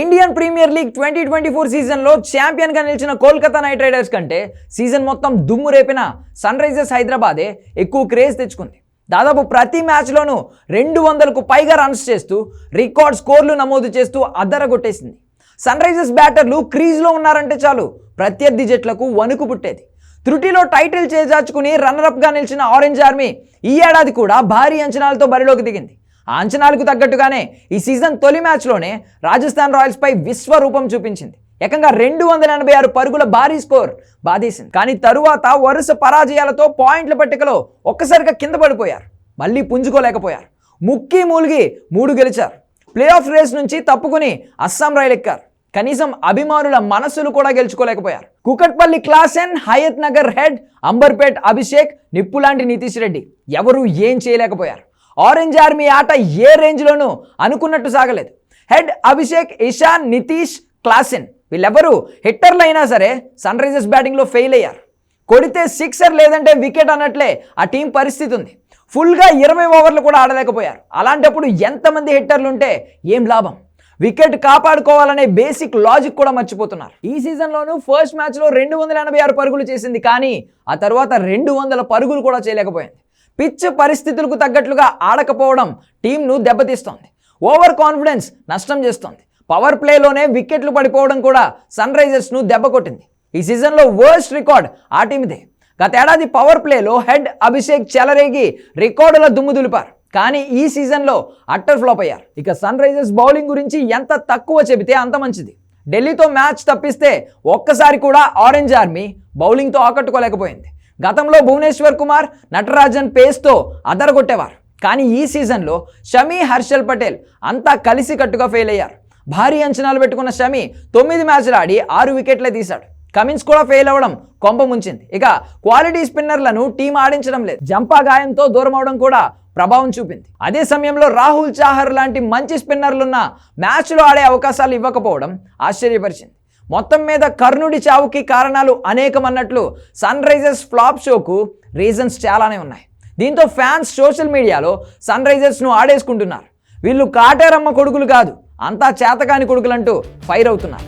Indian premier league twenty twenty four సీజన్లో ఛాంపియన్గా నిలిచిన కోల్కతా నైట్ రైడర్స్ కంటే సీజన్ మొత్తం దుమ్ము రేపిన సన్ రైజర్స్ హైదరాబాదే ఎక్కువ క్రేజ్ తెచ్చుకుంది. దాదాపు ప్రతి మ్యాచ్లోనూ రెండు వందలకు పైగా రన్స్ చేస్తూ రికార్డ్ స్కోర్లు నమోదు చేస్తూ అద్దరగొట్టేసింది. సన్ రైజర్స్ బ్యాటర్లు క్రీజ్లో ఉన్నారంటే చాలు ప్రత్యర్థి జట్లకు వణుకు పుట్టేది. త్రుటిలో టైటిల్ చేజార్చుకుని రన్నరప్గా నిలిచిన ఆరెంజ్ ఆర్మీ ఈ ఏడాది కూడా భారీ అంచనాలతో బరిలోకి దిగింది. అంచనాలకు తగ్గట్టుగానే ఈ సీజన్ తొలి మ్యాచ్లోనే రాజస్థాన్ రాయల్స్పై విశ్వరూపం చూపించింది. ఏకంగా రెండు వందల ఎనభై ఆరు పరుగుల భారీ స్కోర్ బాధేసింది. కానీ తరువాత వరుస పరాజయాలతో పాయింట్ల పట్టికలో ఒక్కసారిగా కింద పడిపోయారు. మళ్ళీ పుంజుకోలేకపోయారు. ముక్కి మూలిగి మూడు గెలిచారు. ప్లే ఆఫ్ రేస్ నుంచి తప్పుకుని అస్సాం రాయల్ ఎక్కారు. కనీసం అభిమానుల మనసులు కూడా గెలుచుకోలేకపోయారు. కుకట్పల్లి క్లాసెన్ హయత్ నగర్ హెడ్ అంబర్పేట్ అభిషేక్ నిప్పులాంటి నితీష్ రెడ్డి ఎవరూ ఏం చేయలేకపోయారు. ఆరెంజ్ ఆర్మీ ఆట ఏ రేంజ్లోనూ అనుకున్నట్టు సాగలేదు. హెడ్ అభిషేక్ ఇషాన్ నితీష్ క్లాసిన్ వీళ్ళెవరూ హిట్టర్లు అయినా సరే సన్ రైజర్స్ బ్యాటింగ్లో ఫెయిల్ అయ్యారు. కొడితే సిక్సర్ లేదంటే వికెట్ అన్నట్లే ఆ టీం పరిస్థితి ఉంది. ఫుల్గా ఇరవై ఓవర్లు కూడా ఆడలేకపోయారు. అలాంటప్పుడు ఎంతమంది హిట్టర్లు ఉంటే ఏం లాభం? వికెట్ కాపాడుకోవాలనే బేసిక్ లాజిక్ కూడా మర్చిపోతున్నారు. ఈ సీజన్లోనూ ఫస్ట్ మ్యాచ్లో రెండు వందల ఎనభై ఆరు పరుగులు చేసింది కానీ ఆ తర్వాత రెండు వందల పరుగులు కూడా చేయలేకపోయింది. పిచ్ పరిస్థితులకు తగ్గట్లుగా ఆడకపోవడం టీంను దెబ్బతీస్తోంది. ఓవర్ కాన్ఫిడెన్స్ నష్టం చేస్తోంది. పవర్ ప్లేలోనే వికెట్లు పడిపోవడం కూడా సన్ రైజర్స్ను దెబ్బకొట్టింది ఈ సీజన్లో వర్స్ట్ రికార్డ్ ఆ టీమిదే. గతేడాది పవర్ ప్లేలో హెడ్ అభిషేక్ చెలరేగి రికార్డుల దుమ్ము దులిపారు. కానీ ఈ సీజన్లో అట్టర్ ఫ్లాప్ అయ్యారు. ఇక సన్ రైజర్స్ బౌలింగ్ గురించి ఎంత తక్కువ చెబితే అంత మంచిది. ఢిల్లీతో మ్యాచ్ తప్పిస్తే ఒక్కసారి కూడా ఆరెంజ్ ఆర్మీ బౌలింగ్తో ఆకట్టుకోలేకపోయింది. గతంలో భువనేశ్వర్ కుమార్ నటరాజన్ పేస్తో అదరగొట్టేవారు. కానీ ఈ సీజన్లో షమీ హర్షల్ పటేల్ అంతా కలిసి కట్టుగా ఫెయిల్ అయ్యారు. భారీ అంచనాలు పెట్టుకున్న షమి తొమ్మిది మ్యాచ్లు ఆడి ఆరు వికెట్లే తీశాడు. కమిన్స్ కూడా ఫెయిల్ అవ్వడం కొంప ముంచింది. ఇక క్వాలిటీ స్పిన్నర్లను టీం ఆడించడం లేదు. జంపా గాయంతో దూరం అవడం కూడా ప్రభావం చూపింది. అదే సమయంలో రాహుల్ చాహర్ లాంటి మంచి స్పిన్నర్లున్న మ్యాచ్లో ఆడే అవకాశాలు ఇవ్వకపోవడం ఆశ్చర్యపరిచింది. మొత్తం మీద కర్ణుడి చావుకి కారణాలు అనేకం అన్నట్లు సన్ రైజర్స్ ఫ్లాప్ షోకు రీజన్స్ చాలానే ఉన్నాయి. దీంతో ఫ్యాన్స్ సోషల్ మీడియాలో సన్ రైజర్స్ను ఆడేసుకుంటున్నారు. వీళ్ళు కాటేరమ్మ కొడుకులు కాదు అంతా చేతకాని కొడుకులంటూ ఫైర్ అవుతున్నారు.